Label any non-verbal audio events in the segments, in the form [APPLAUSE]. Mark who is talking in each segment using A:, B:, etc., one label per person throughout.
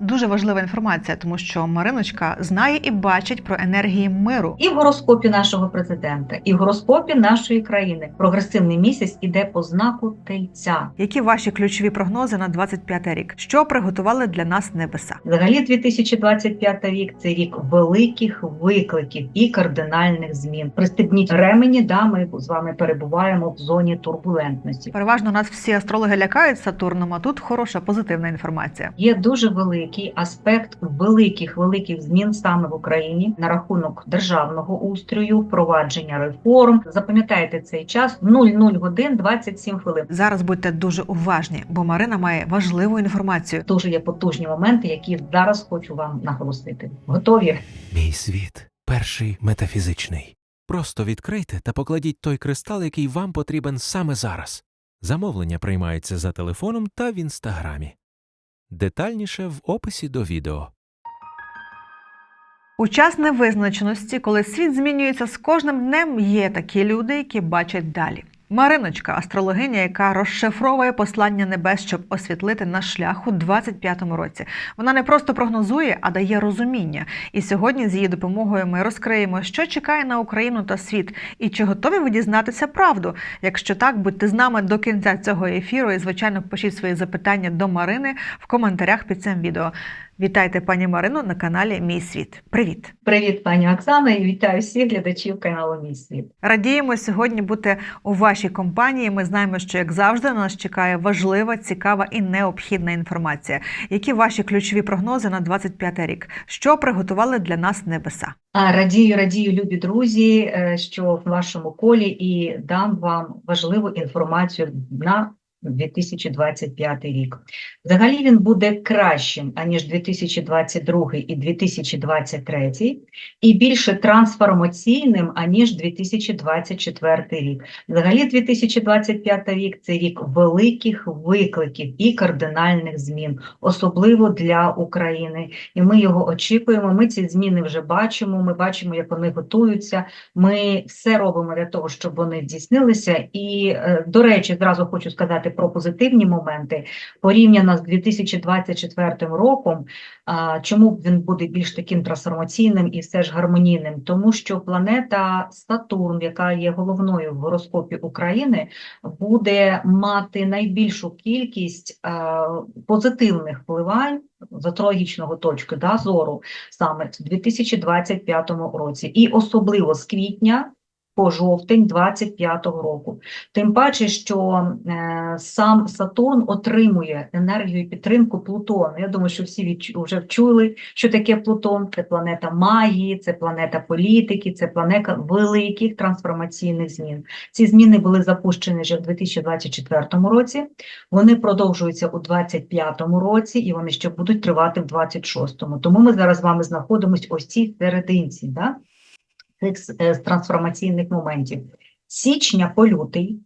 A: Дуже важлива інформація, тому що Мариночка знає і бачить про енергії миру.
B: І в гороскопі нашого президента, і в гороскопі нашої країни прогресивний місяць іде по знаку тельця.
A: Які ваші ключові прогнози на 25 рік? Що приготували для нас небеса?
B: Взагалі, 2025 рік це рік великих викликів і кардинальних змін. Пристебніть ремені, да ми з вами перебуваємо в зоні турбулентності.
A: Переважно нас всі астрологи лякають Сатурном, а тут хороша позитивна інформація.
B: Є дуже великий аспект великих великих змін саме в Україні на рахунок державного устрою, впровадження реформ. Запам'ятайте цей час 00 годин 27 хвилин.
A: Зараз будьте дуже уважні, бо Марина має важливу інформацію.
B: Дуже є потужні моменти, які зараз хочу вам наголосити. Готові?
C: Мій світ перший метафізичний. Просто відкрийте та покладіть той кристал, який вам потрібен саме зараз. Замовлення приймаються за телефоном та в інстаграмі. Детальніше в описі до відео.
A: У час невизначеності, коли світ змінюється з кожним днем, є такі люди, які бачать далі. Мариночка, астрологиня, яка розшифровує послання небес, щоб освітлити наш шлях у 25-му році. Вона не просто прогнозує, а дає розуміння. І сьогодні з її допомогою ми розкриємо, що чекає на Україну та світ, і чи готові ви дізнатися правду. Якщо так, будьте з нами до кінця цього ефіру і, звичайно, пишіть свої запитання до Марини в коментарях під цим відео. Вітайте пані Марину на каналі Мій світ. Привіт!
B: Привіт, пані Оксана, і вітаю всіх глядачів каналу Мій світ.
A: Радіємо сьогодні бути у вашій компанії. Ми знаємо, що як завжди на нас чекає важлива, цікава і необхідна інформація. Які ваші ключові прогнози на 25 рік? Що приготували для нас небеса?
B: А радію, радію, любі друзі, е, що в вашому колі і дам вам важливу інформацію на 2025 рік. Взагалі він буде кращим, аніж 2022 і 2023, і більше трансформаційним, аніж 2024 рік. Взагалі 2025 рік це рік великих викликів і кардинальних змін, особливо для України. І ми його очікуємо. Ми ці зміни вже бачимо. Ми бачимо, як вони готуються. Ми все робимо для того, щоб вони здійснилися. І, е, до речі, зразу хочу сказати про позитивні моменти порівняно з 2024 роком. Чому він буде більш таким трансформаційним і все ж гармонійним? Тому що планета Сатурн, яка є головною в гороскопі України, буде мати найбільшу кількість позитивних впливань з аstrологічного точки да, зору саме в 2025 році, і особливо з квітня. По жовтень 25-го року. Тим паче, що е, сам Сатурн отримує енергію і підтримку Плутону. Я думаю, що всі вже вчули, що таке Плутон. Це планета магії, це планета політики, це планета великих трансформаційних змін. Ці зміни були запущені вже в 2024 році. Вони продовжуються у 2025 році, і вони ще будуть тривати в 2026. Тому ми зараз з вами знаходимося ось цій серединці. Да? Цих е, трансформаційних моментів. Січня по лютий,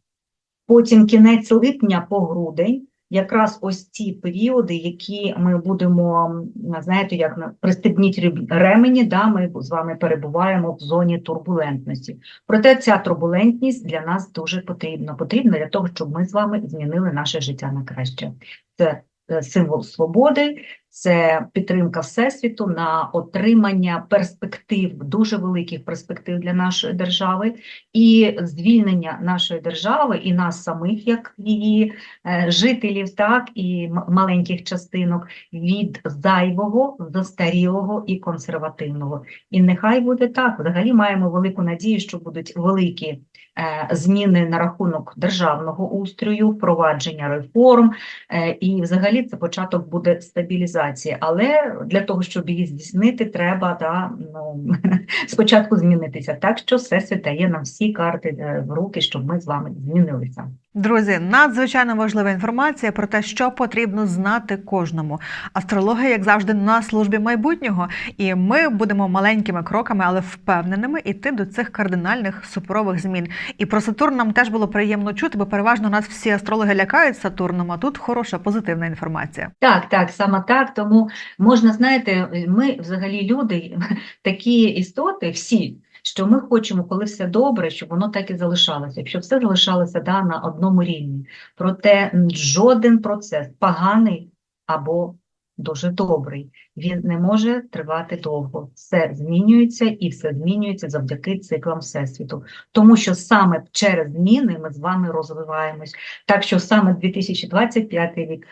B: потім кінець липня по грудень, якраз ось ці періоди, які ми будемо, знаєте, як на- пристебніть ремені, да, ми з вами перебуваємо в зоні турбулентності. Проте ця турбулентність для нас дуже потрібна. Потрібна для того, щоб ми з вами змінили наше життя на краще. Це е, символ свободи, це підтримка Всесвіту на отримання перспектив, дуже великих перспектив для нашої держави, і звільнення нашої держави і нас самих, як її е, жителів, так і маленьких частинок від зайвого, застарілого і консервативного. І нехай буде так. Взагалі маємо велику надію, що будуть великі е, зміни на рахунок державного устрою, впровадження реформ, е, і взагалі це початок буде стабілізації. Але для того, щоб її здійснити, треба да, ну, [LAUGHS] спочатку змінитися. Так що все дає нам всі карти е, в руки, щоб ми з вами змінилися.
A: Друзі, надзвичайно важлива інформація про те, що потрібно знати кожному. Астрологи, як завжди, на службі майбутнього, і ми будемо маленькими кроками, але впевненими йти до цих кардинальних суперових змін. І про Сатурн нам теж було приємно чути, бо переважно нас всі астрологи лякають Сатурном, а тут хороша позитивна інформація.
B: Так, так, саме так. Тому можна, знаєте, ми взагалі люди, [LAUGHS] такі істоти, всі, що ми хочемо, коли все добре, щоб воно так і залишалося, щоб все залишалося да, на одному рівні. Проте жоден процес поганий або дуже добрий. Він не може тривати довго. Все змінюється і все змінюється завдяки циклам Всесвіту. Тому що саме через зміни ми з вами розвиваємось. Так що саме 2025 рік,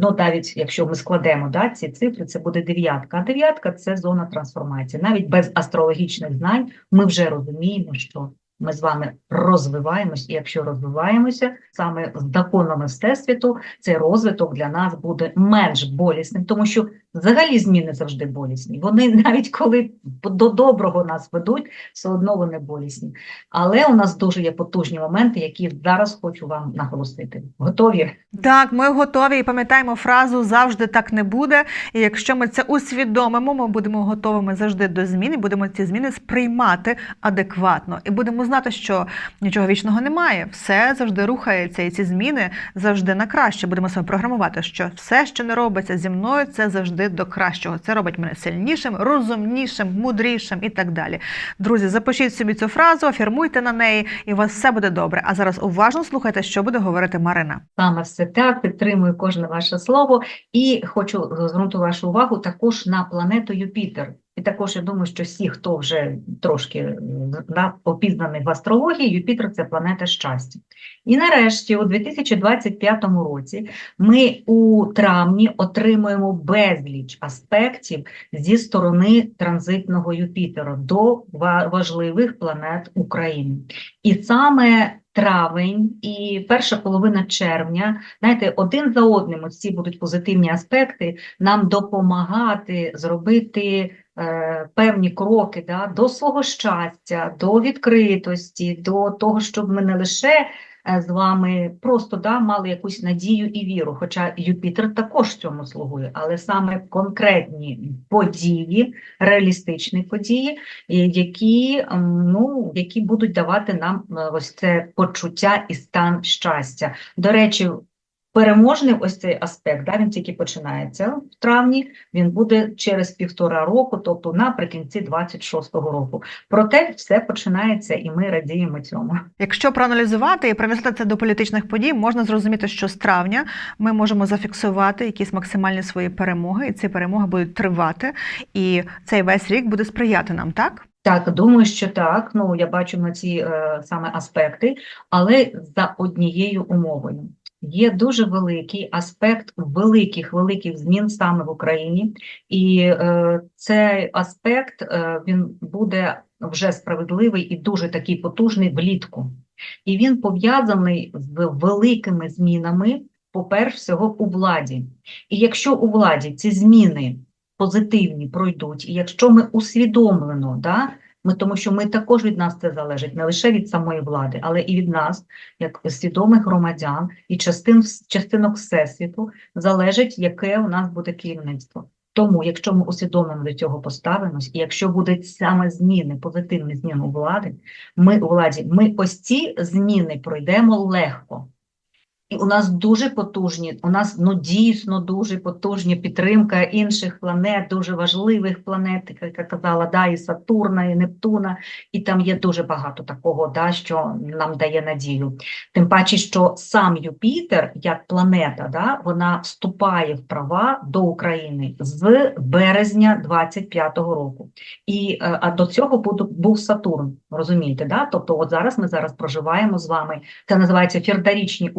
B: ну навіть якщо ми складемо да, ці цифри, це буде дев'ятка. А дев'ятка це зона трансформації. Навіть без астрологічних знань ми вже розуміємо, що ми з вами розвиваємось, і якщо розвиваємося саме з законами Всесвіту, цей розвиток для нас буде менш болісним, тому що взагалі зміни завжди болісні. Вони [LAUGHS] навіть коли до доброго нас ведуть, все одно вони болісні. Але у нас дуже є потужні моменти, які зараз хочу вам наголосити. Готові?
A: Так, ми готові і пам'ятаємо фразу завжди так не буде. І якщо ми це усвідомимо, ми будемо готовими завжди до змін і будемо ці зміни сприймати адекватно. І будемо знати, що нічого вічного немає, все завжди рухається, і ці зміни завжди на краще. Будемо себе програмувати, що все, що не робиться зі мною, це завжди до кращого. Це робить мене сильнішим, розумнішим, мудрішим і так далі. Друзі, запишіть собі цю фразу, афірмуйте на неї, і у вас все буде добре. А зараз уважно слухайте, що буде говорити Марина.
B: Саме все так, підтримую кожне ваше слово і хочу звернути вашу увагу також на планету Юпітер. Також я думаю, що всі, хто вже трошки опізнаний в астрології, Юпітер це планета щастя. І нарешті, у 2025 році, ми у травні отримуємо безліч аспектів зі сторони транзитного Юпітера до важливих планет України. І саме травень і перша половина червня, знаєте, один за одним ці будуть позитивні аспекти нам допомагати зробити певні кроки да, до свого щастя, до відкритості, до того, щоб ми не лише е, з вами просто да, мали якусь надію і віру, хоча Юпітер також цьому слугує, але саме конкретні події, реалістичні події, які, ну, які будуть давати нам е, ось це почуття і стан щастя. До речі, переможний ось цей аспект, да, він тільки починається в травні, він буде через півтора року, тобто наприкінці 26-го року. Проте все починається, і ми радіємо цьому.
A: Якщо проаналізувати і привести це до політичних подій, можна зрозуміти, що з травня ми можемо зафіксувати якісь максимальні свої перемоги, і ці перемоги будуть тривати, і цей весь рік буде сприяти нам, так?
B: Так, думаю, що так. Ну, я бачу на ці е, саме аспекти, але за однією умовою. Є дуже великий аспект великих великих змін саме в Україні, і е, цей аспект е, він буде вже справедливий і дуже такий потужний влітку. І він пов'язаний з великими змінами, по-перше, всього у владі. І якщо у владі ці зміни позитивні пройдуть, і якщо ми усвідомлено, да, ми, тому що ми також від нас це залежить, не лише від самої влади, але і від нас, як свідомих громадян і частин, частинок Всесвіту, залежить, яке у нас буде керівництво. Тому, якщо ми усвідомлено до цього поставимось, і якщо будуть саме зміни, позитивні зміни влади, ми у владі, ми ось ці зміни пройдемо легко. У нас дуже потужні, у нас ну дійсно дуже потужні підтримка інших планет, дуже важливих планет, як я казала, да, і Сатурна, і Нептуна, і там є дуже багато такого, да, що нам дає надію. Тим паче, що сам Юпітер, як планета, да, вона вступає в права до України з березня 25-го року. І е, а до цього був Сатурн, розумієте, да? Тобто, от зараз ми зараз проживаємо з вами. Це називається фірдарічні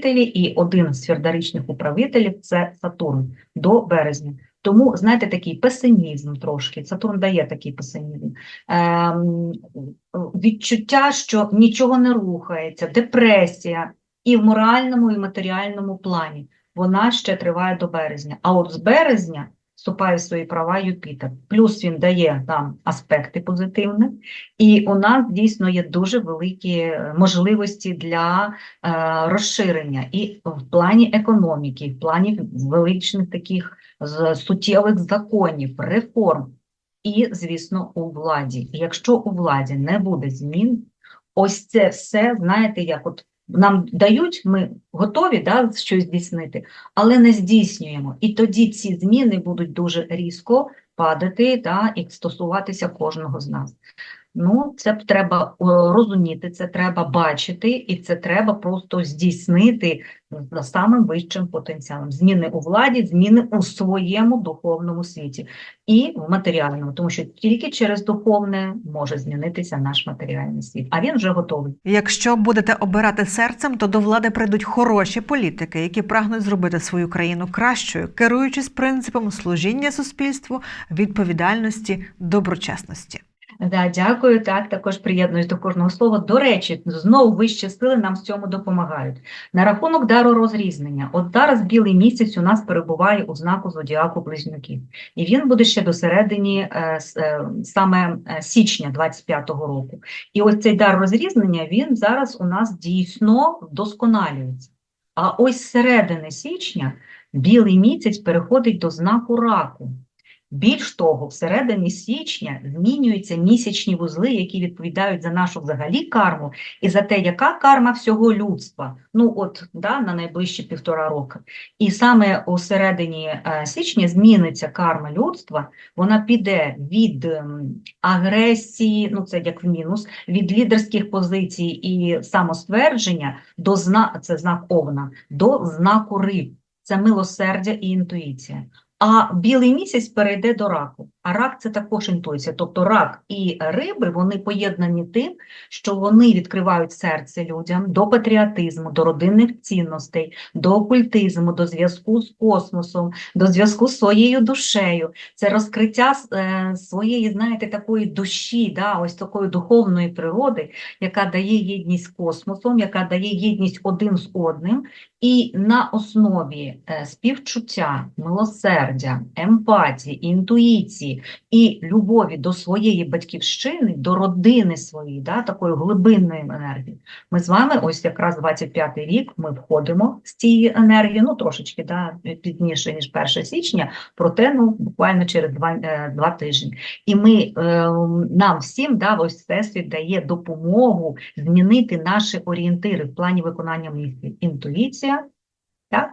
B: управителі, і один з фірдарічних управителів це Сатурн до березня. Тому, знаєте, такий песимізм трошки. Сатурн дає такий песимізм. Ем, відчуття, що нічого не рухається, депресія і в моральному, і в матеріальному плані. Вона ще триває до березня. А от з березня вступає в свої права Юпітер. Плюс він дає там аспекти позитивні, і у нас дійсно є дуже великі е, можливості для е, розширення і в плані економіки, і в плані величних таких суттєвих законів, реформ, і, звісно, у владі. Якщо у владі не буде змін, ось це все, знаєте, як от нам дають, ми готові да, щось здійснити, але не здійснюємо. І тоді ці зміни будуть дуже різко падати да, і стосуватися кожного з нас. Ну, це треба розуміти, це треба бачити, і це треба просто здійснити за самим вищим потенціалом. Зміни у владі, зміни у своєму духовному світі і в матеріальному, тому що тільки через духовне може змінитися наш матеріальний світ, а він вже готовий.
A: Якщо будете обирати серцем, то до влади прийдуть хороші політики, які прагнуть зробити свою країну кращою, керуючись принципом служіння суспільству, відповідальності, доброчесності.
B: Да, дякую. Так, також приєднуюсь до кожного слова. До речі, знову вищі сили нам в цьому допомагають. На рахунок дару розрізнення. От зараз білий місяць у нас перебуває у знаку зодіаку близнюків, і він буде ще до середині е, е, саме е, січня 25-го року. І ось цей дар розрізнення він зараз у нас дійсно вдосконалюється. А ось середини січня білий місяць переходить до знаку раку. Більш того, всередині січня змінюються місячні вузли, які відповідають за нашу взагалі карму і за те, яка карма всього людства. Ну от да, на найближчі півтора роки. І саме у середині е, січня зміниться карма людства. Вона піде від ем, агресії, ну це як в мінус, від лідерських позицій і самоствердження до зна, це знак овна, до знаку риб. Це милосердя і інтуїція. А білий місяць перейде до раку. А рак це також інтуїція. Тобто рак і риби вони поєднані тим, що вони відкривають серце людям до патріотизму, до родинних цінностей, до окультизму, до зв'язку з космосом, до зв'язку з своєю душею. Це розкриття е, своєї, знаєте, такої душі, да, ось такої духовної природи, яка дає єдність з космосом, яка дає єдність один з одним. І на основі е, співчуття, милосердя, емпатії, інтуїції і любові до своєї батьківщини, до родини своєї, да, такої глибинної енергії, ми з вами, ось якраз 25-й рік, ми входимо з цієї енергії, ну трошечки да, пізніше, ніж 1 січня, проте ну, буквально через два, е, два тижні. І ми, е, нам всім, да, ось Всесвіт дає допомогу змінити наші орієнтири в плані виконання місії. Інтуїція, так?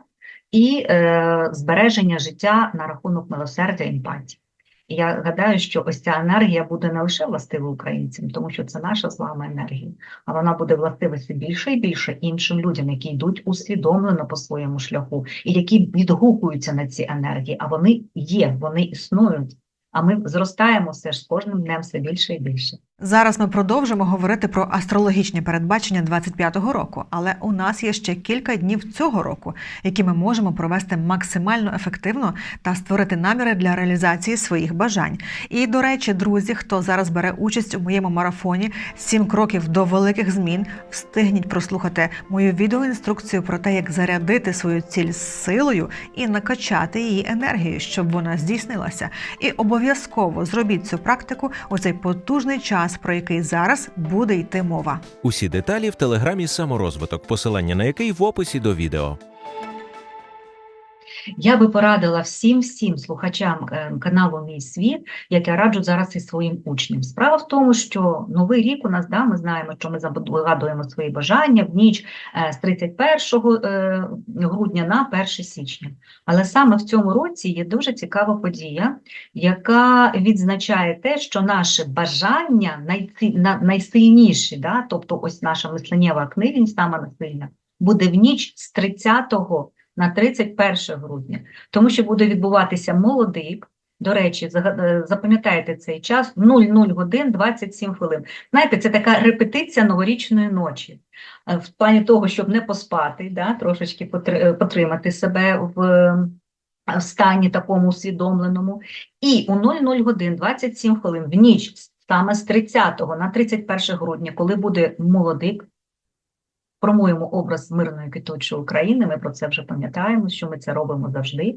B: і е, збереження життя на рахунок милосердя і емпатії. Я гадаю, що ось ця енергія буде не лише властива українцям, тому що це наша з вами енергія, а вона буде властива все більше і більше іншим людям, які йдуть усвідомлено по своєму шляху, і які відгукуються на ці енергії, а вони є, вони існують. А ми зростаємо все ж з кожним днем все більше і більше.
A: Зараз ми продовжимо говорити про астрологічні передбачення 25-го року, але у нас є ще кілька днів цього року, які ми можемо провести максимально ефективно та створити наміри для реалізації своїх бажань. І до речі, друзі, хто зараз бере участь у моєму марафоні «7 кроків до великих змін, встигніть прослухати мою відеоінструкцію про те, як зарядити свою ціль силою і накачати її енергією, щоб вона здійснилася. І обов'язково зробіть цю практику у цей потужний час, про який зараз буде йти мова.
C: Усі деталі в телеграмі саморозвиток, посилання на який в описі до відео.
B: Я би порадила всім всім слухачам е, каналу Мій світ, як я раджу зараз і своїм учням. Справа в тому, що новий рік у нас, да, ми знаємо, що ми вигадуємо свої бажання в ніч е, з 31 е, грудня на 1 січня. Але саме в цьому році є дуже цікава подія, яка відзначає те, що наше бажання найсильніші, да, тобто ось наша мисленнєва активність, саме сильна, буде в ніч з 30 на 31 грудня, тому що буде відбуватися молодик. До речі, е, запам'ятайте цей час 00 годин 27 хвилин. Знаєте, це така репетиція новорічної ночі. Е, В плані того, щоб не поспати, да, трошечки е, потримати себе в, в стані такому усвідомленому. І у 00 годин 27 хвилин в ніч саме з 30 на 31 грудня, коли буде молодик, формуємо образ мирної киточої України, ми про це вже пам'ятаємо, що ми це робимо завжди,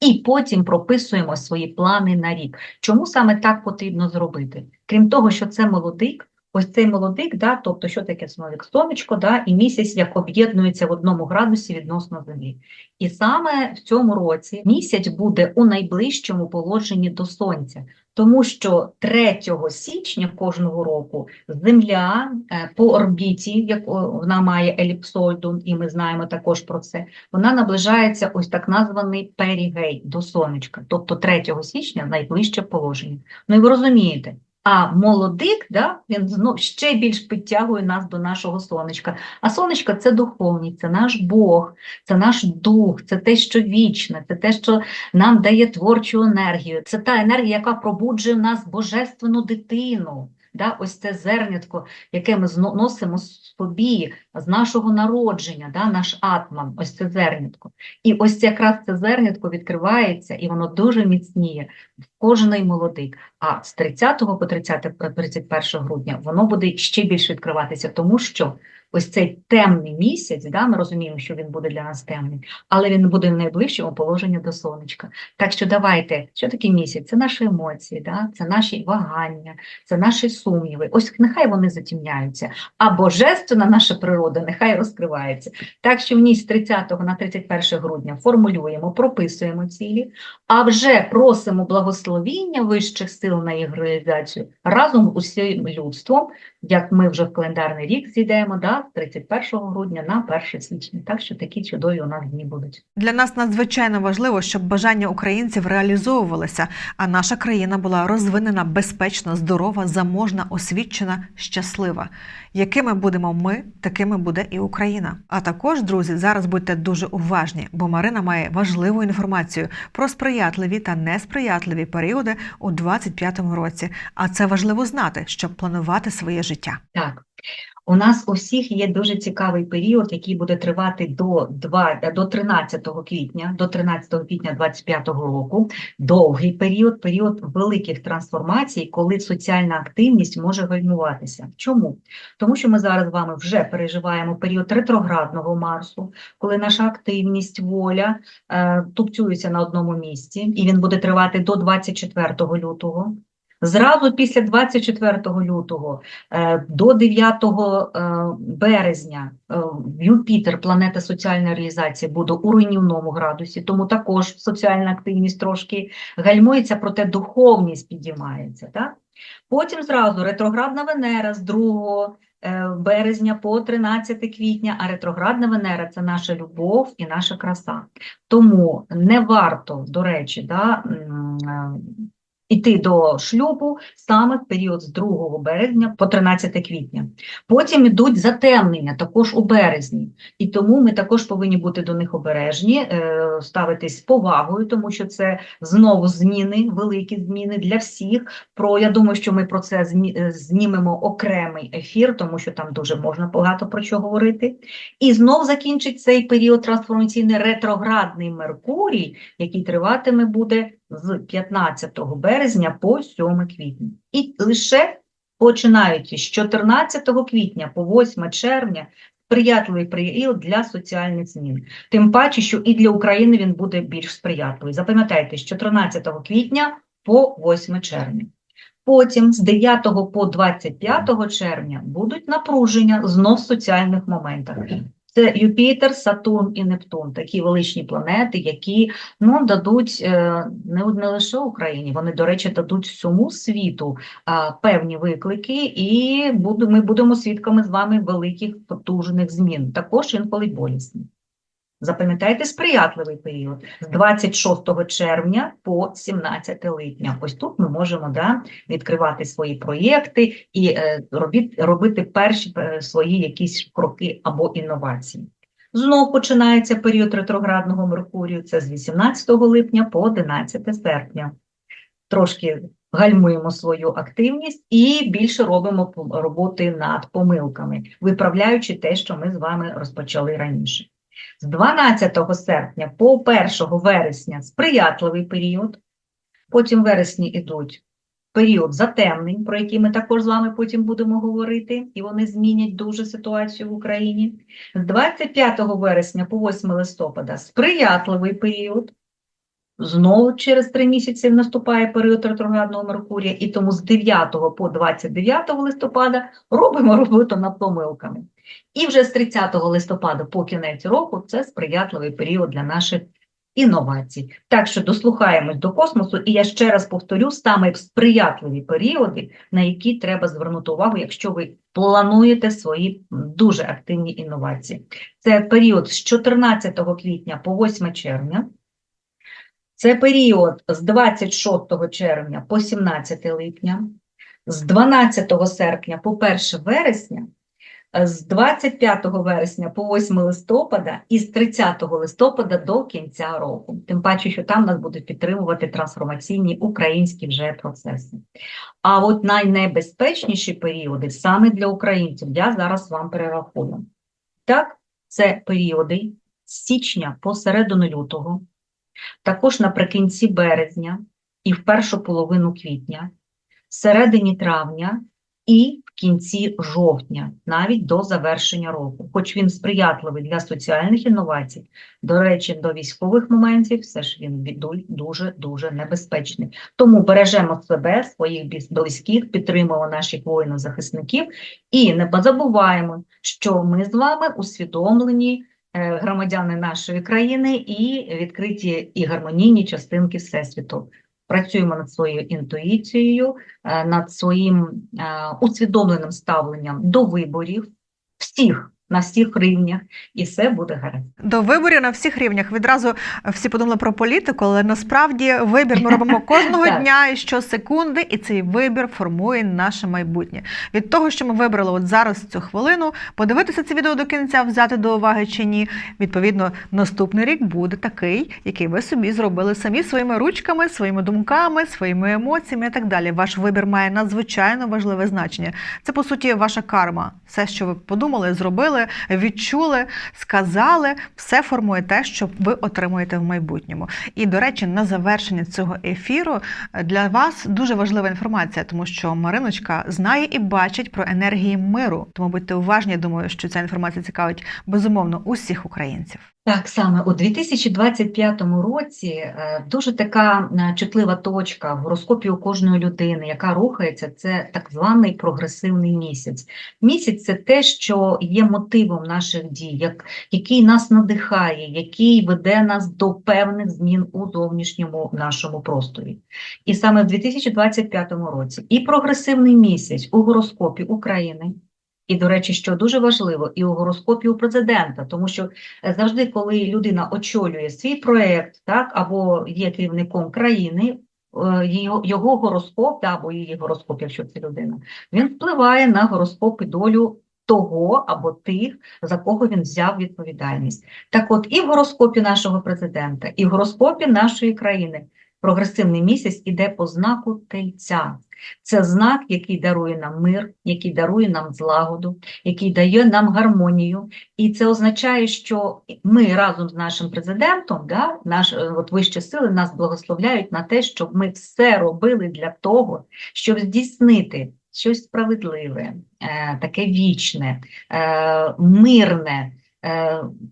B: і потім прописуємо свої плани на рік. Чому саме так потрібно зробити? Крім того, що це молодик, ось цей молодик, да, тобто що таке молодик? Сонечко, да, і місяць як об'єднується в одному градусі відносно Землі. І саме в цьому році місяць буде у найближчому положенні до Сонця, тому що 3 січня кожного року Земля е, по орбіті, як вона має еліпсоїду, і ми знаємо також про це, вона наближається ось так названий перігей до сонечка, тобто 3 січня найближче положення. Ну і ви розумієте, А молодик, да, він знов ще більш підтягує нас до нашого сонечка. А сонечко це духовність, це наш Бог, це наш дух, це те, що вічне, це те, що нам дає творчу енергію. Це та енергія, яка пробуджує в нас божественну дитину. Да, ось це зернятко, яке ми носимо з собі з нашого народження, да, наш атман, ось це зернятко. І ось якраз це зернятко відкривається, і воно дуже міцніє в кожний молодик. А з 30 по 30, по 31 грудня воно буде ще більше відкриватися, тому що ось цей темний місяць, да, ми розуміємо, що він буде для нас темний, але він буде в найближчому положенні до сонечка. Так що давайте, що таке місяць? Це наші емоції, да? це наші вагання, це наші сумніви. Ось нехай вони затемняються, а божественна наша природа нехай розкривається. Так що в ній з 30 на 31 грудня формулюємо, прописуємо цілі, а вже просимо благословіння вищих сил на їх реалізацію разом з усім людством, як ми вже в календарний рік зійдемо, да, з 31 грудня на 1 січня. Так що такі чудові у нас дні будуть.
A: Для нас надзвичайно важливо, щоб бажання українців реалізовувалися, а наша країна була розвинена, безпечна, здорова, заможна, освічена, щаслива. Якими будемо ми, такими буде і Україна. А також, друзі, зараз будьте дуже уважні, бо Марина має важливу інформацію про сприятливі та несприятливі періоди у 25-му році. А це важливо знати, щоб планувати своє життя.
B: Так, у нас у всіх є дуже цікавий період, який буде тривати до, 2, до 13 квітня, до 13 квітня 25 року. Довгий період, період великих трансформацій, коли соціальна активність може гальмуватися. Чому? Тому що ми зараз з вами вже переживаємо період ретроградного Марсу, коли наша активність, воля е, тупцюється на одному місці, і він буде тривати до 24 лютого. Зразу після 24 лютого е, до 9 е, березня е, Юпітер, планета соціальної реалізації, буде у руйнівному градусі, тому також соціальна активність трошки гальмується, проте духовність підіймається. Так? Потім зразу ретроградна Венера з 2 е, березня по 13 квітня, а ретроградна Венера – це наша любов і наша краса. Тому не варто, до речі, да, іти до шлюбу саме в період з 2 березня по 13 квітня. Потім йдуть затемнення також у березні, і тому ми також повинні бути до них обережні, е, ставитись з повагою, тому що це знову зміни, великі зміни для всіх. Про я думаю, що ми про це е, знімемо окремий ефір, тому що там дуже можна багато про що говорити. І знов закінчить цей період трансформаційний ретроградний Меркурій, який триватиме буде з 15 березня по 7 квітня. І лише починаючи з 14 квітня по 8 червня сприятливий період для соціальних змін. Тим паче, що і для України він буде більш сприятливий. Запам'ятайте, з 14 квітня по 8 червня. Потім з 9 по 25 червня будуть напруження знов в соціальних моментах. Це Юпітер, Сатурн і Нептун, такі величні планети, які ну, дадуть е, не, не лише Україні, вони, до речі, дадуть всьому світу певні виклики, і ми будемо свідками з вами великих потужних змін, також інколи болісні. Запам'ятайте сприятливий період з 26 червня по 17 липня. Ось тут ми можемо да, відкривати свої проєкти і е, робіт, робити перші е, свої якісь кроки або інновації. Знов починається період ретроградного Меркурію, це з 18 липня по 11 серпня. Трошки гальмуємо свою активність і більше робимо роботи над помилками, виправляючи те, що ми з вами розпочали раніше. З 12 серпня по 1 вересня сприятливий період, потім в вересні йдуть період затемнень, про які ми також з вами потім будемо говорити, і вони змінять дуже ситуацію в Україні. З 25 вересня по 8 листопада сприятливий період. Знову через три місяці наступає період ретроградного Меркурія, і тому з 9 по 29 листопада робимо роботу над помилками. І вже з 30 листопада по кінець року це сприятливий період для наших інновацій. Так що дослухаємось до космосу, і я ще раз повторю, саме сприятливі періоди, на які треба звернути увагу, якщо ви плануєте свої дуже активні інновації. Це період з 14 квітня по 8 червня. Це період з 26 червня по 17 липня, з 12 серпня по 1 вересня, з 25 вересня по 8 листопада і з 30 листопада до кінця року. Тим паче, що там нас будуть підтримувати трансформаційні українські вже процеси. А от найнебезпечніші періоди саме для українців я зараз вам перерахую. Так, це періоди з січня по середину лютого, також наприкінці березня і в першу половину квітня, середині травня і кінці жовтня, навіть до завершення року. Хоч він сприятливий для соціальних інновацій, до речі, до військових моментів, все ж він відуль дуже-дуже небезпечний. Тому бережемо себе, своїх близьких, підтримуємо наших воїнів-захисників і не забуваємо, що ми з вами усвідомлені е, громадяни нашої країни і відкриті і гармонійні частинки Всесвіту. Працюємо над своєю інтуїцією, е, над своїм е, усвідомленим ставленням до виборів всіх на всіх рівнях, і все буде гаразд.
A: До виборів на всіх рівнях відразу всі подумали про політику, але насправді вибір ми робимо [LAUGHS] кожного дня і щосекунди, і цей вибір формує наше майбутнє. Від того, що ми вибрали от зараз цю хвилину, подивитися це відео до кінця, взяти до уваги чи ні. Відповідно, наступний рік буде такий, який ви собі зробили самі своїми ручками, своїми думками, своїми емоціями і так далі. Ваш вибір має надзвичайно важливе значення. Це по суті ваша карма. Все, що ви подумали, зробили, відчули, сказали, все формує те, що ви отримуєте в майбутньому. І до речі, на завершення цього ефіру е, для вас дуже важлива інформація, тому що Мариночка знає і бачить про енергії миру. Тому будьте уважні. Думаю, що ця інформація цікавить безумовно усіх українців.
B: Так, саме у 2025 році е, дуже така е, чутлива точка в гороскопі у кожної людини, яка рухається, це так званий прогресивний місяць. Місяць це те, що є мотивом наших дій, як, який нас надихає, який веде нас до певних змін у зовнішньому нашому просторі. І саме в 2025 році і прогресивний місяць у гороскопі України. І, до речі, що дуже важливо, і у гороскопі у президента, тому що Е, завжди, коли людина очолює свій проєкт, так, або є керівником країни, е, його, гороскоп, да, або її гороскоп, якщо це людина, він впливає на гороскоп і долю того або тих, за кого він взяв відповідальність. Так от, і в гороскопі нашого президента, і в гороскопі нашої країни прогресивний місяць іде по знаку тельця. Це знак, який дарує нам мир, який дарує нам злагоду, який дає нам гармонію, і це означає, що ми разом з нашим президентом, да, наш, е, от вищі сили нас благословляють на те, щоб ми все робили для того, щоб здійснити щось справедливе, е, таке вічне, е, мирне,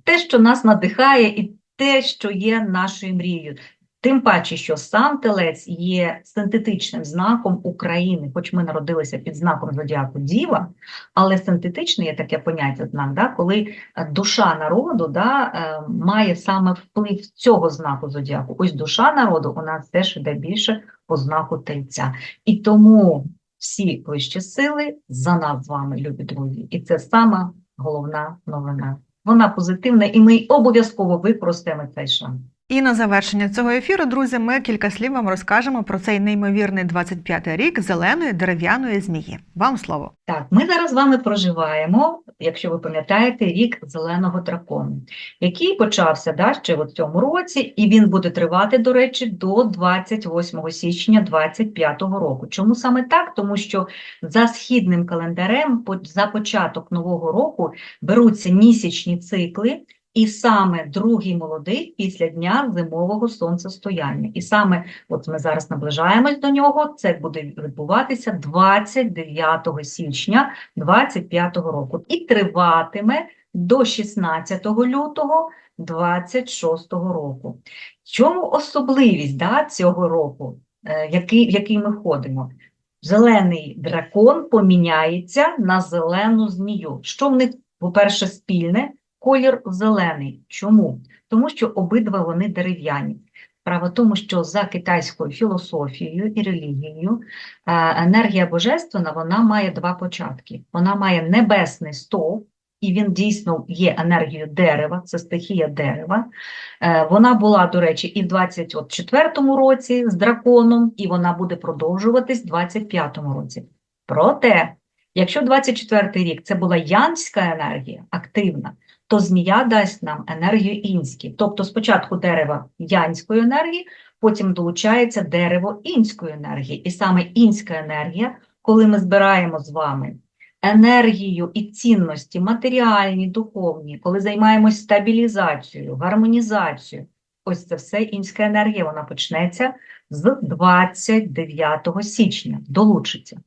B: те, що нас надихає, і те, що є нашою мрією. Тим паче, що сам телець є синтетичним знаком України, хоч ми народилися під знаком зодіаку Діва, але синтетичне є таке поняття знак, да, коли е, душа народу да, е, має саме вплив цього знаку зодіаку. Ось душа народу у нас теж йде більше по знаку тельця. І тому всі вищі сили за нас з вами, любі друзі. І це сама головна новина. Вона позитивна, і ми обов'язково використаємо цей шанс.
A: І на завершення цього ефіру, друзі, ми кілька слів вам розкажемо про цей неймовірний 25-й рік зеленої дерев'яної змії. Вам слово.
B: Так, ми зараз з вами проживаємо, якщо ви пам'ятаєте, рік зеленого дракону, який почався да, ще в цьому році, і він буде тривати, до речі, до 28 січня 2025 року. Чому саме так? Тому що за східним календарем за початок нового року беруться місячні цикли. І саме другий молодий після дня зимового сонцестояння. І саме от ми зараз наближаємось до нього. Це буде відбуватися 29 січня 25 року і триватиме до 16 лютого 26 року. Чому особливість да, цього року, е, який, в який ми ходимо? Зелений дракон поміняється на зелену змію. Що в них, по-перше, спільне? Колір зелений. Чому? Тому що обидва вони дерев'яні. Справа в тому, що за китайською філософією і релігією е, енергія божественна вона має два початки. Вона має небесний стовп, і він дійсно є енергією дерева, це стихія дерева. Е, Вона була, до речі, і в 24-му році з драконом, і вона буде продовжуватись в 25-му році. Проте, якщо 24 рік це була янська енергія, активна, то змія дасть нам енергію інські. Тобто спочатку дерево янської енергії, потім долучається дерево інської енергії. І саме інська енергія, коли ми збираємо з вами енергію і цінності матеріальні, духовні, коли займаємось стабілізацією, гармонізацією, ось це все інська енергія, вона почнеться з 29 січня, долучиться.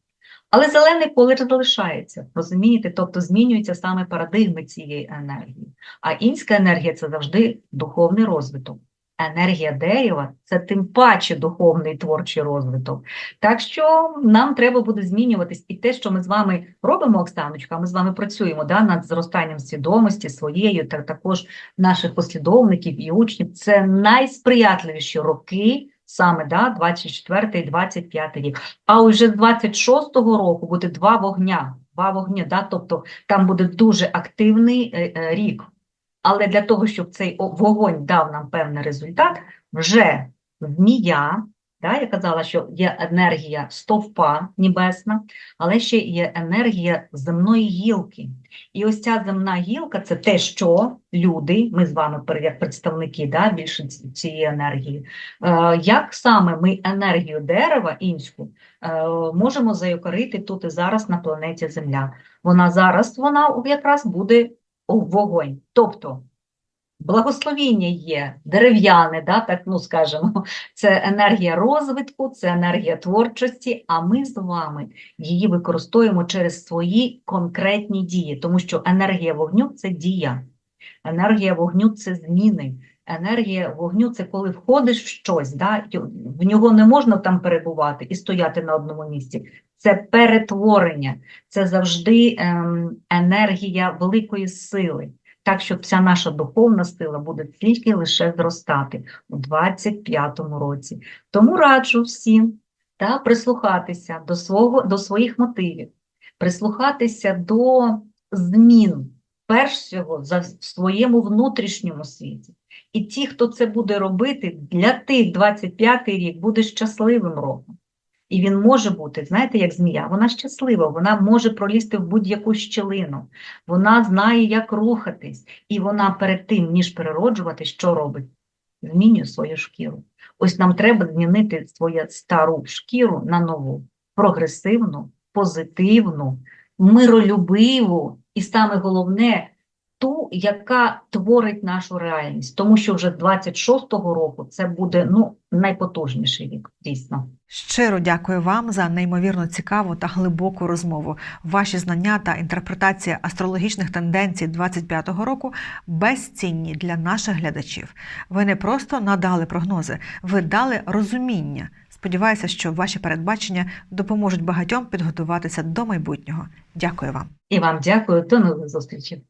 B: Але зелений колір залишається, розумієте? Тобто змінюються саме парадигми цієї енергії. А інська енергія це завжди духовний розвиток. Енергія дерева це тим паче духовний творчий розвиток. Так що нам треба буде змінюватись і те, що ми з вами робимо, Оксаночка, ми з вами працюємо да, над зростанням свідомості своєю, та також наших послідовників і учнів. Це найсприятливіші роки, саме да, 24 і 25 рік. А уже з 26-го року буде два вогня. Два вогня, да, тобто там буде дуже активний е, е, рік. Але для того, щоб цей вогонь дав нам певний результат, вже змія, да, я казала, що є енергія стовпа небесна, але ще є енергія земної гілки. І ось ця земна гілка це те, що люди, ми з вами як представники да, більше цієї енергії, е, як саме ми енергію дерева інську е, можемо заякорити тут і зараз на планеті Земля. Вона зараз вона якраз буде вогонь. Тобто благословіння є дерев'яне, да, так ну скажемо, це енергія розвитку, це енергія творчості, а ми з вами її використовуємо через свої конкретні дії, тому що енергія вогню це дія, енергія вогню це зміни. Енергія вогню це коли входиш в щось, да? в нього не можна там перебувати і стояти на одному місці. Це перетворення, це завжди ем, енергія великої сили. Так що вся наша духовна сила буде тільки лише зростати у 25-му році. Тому раджу всім та, прислухатися до, свого, до своїх мотивів, прислухатися до змін, перш всього, за, в своєму внутрішньому світі. І ті, хто це буде робити, для тих 25-й рік буде щасливим роком. І він може бути, знаєте, як змія, вона щаслива, вона може пролізти в будь-яку щілину, вона знає, як рухатись, і вона перед тим, ніж перероджувати, що робить? Змінює свою шкіру. Ось нам треба змінити свою стару шкіру на нову, прогресивну, позитивну, миролюбиву. І саме головне, ту, яка творить нашу реальність. Тому що вже з 26-го року це буде ну, найпотужніший рік, дійсно.
A: Щиро дякую вам за неймовірно цікаву та глибоку розмову. Ваші знання та інтерпретація астрологічних тенденцій 25-го року безцінні для наших глядачів. Ви не просто надали прогнози, ви дали розуміння. Сподіваюся, що ваші передбачення допоможуть багатьом підготуватися до майбутнього. Дякую вам.
B: І вам дякую, до нових зустрічей.